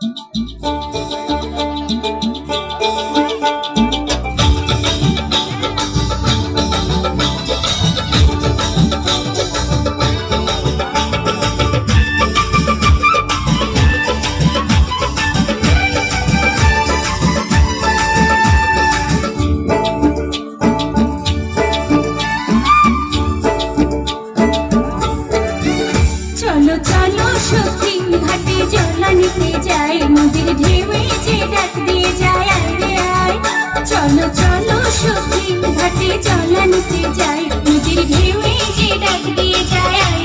চলো নিতে যাই নদীর ঢেউয়ে যে ডাক দিয়ে যায়, আয় রে আয়। চলো চলো, সখী, ঘাটে জল নিতে যাই নদীর ঢেউয়ে যে ডাক দিয়ে যায়, আয়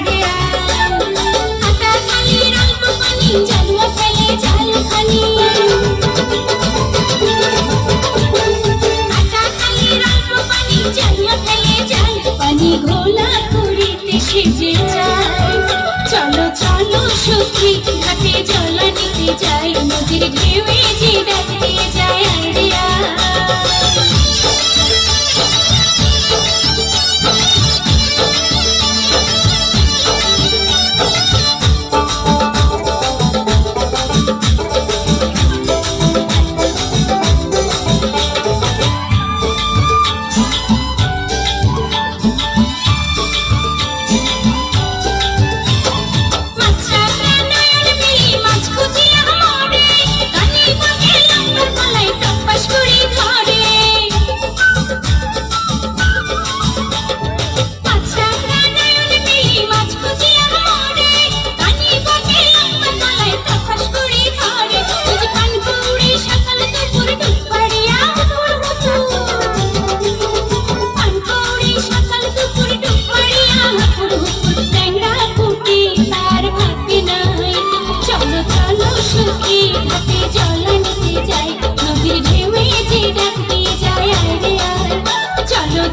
ঘোলা করিতে সেজে যায়। চলো চলো, সখী, ঘাটে জল যাই নদীর ঢেউয়ে।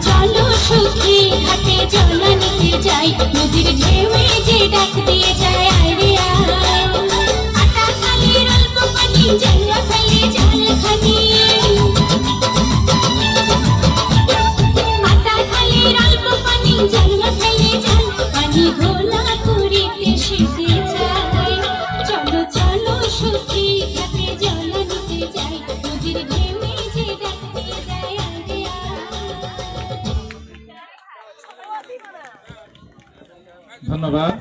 চলো সুখী হাতে চলো নিতে যাই। নদীর ঢেউয়ে যে ডাক ধন্যবাদ।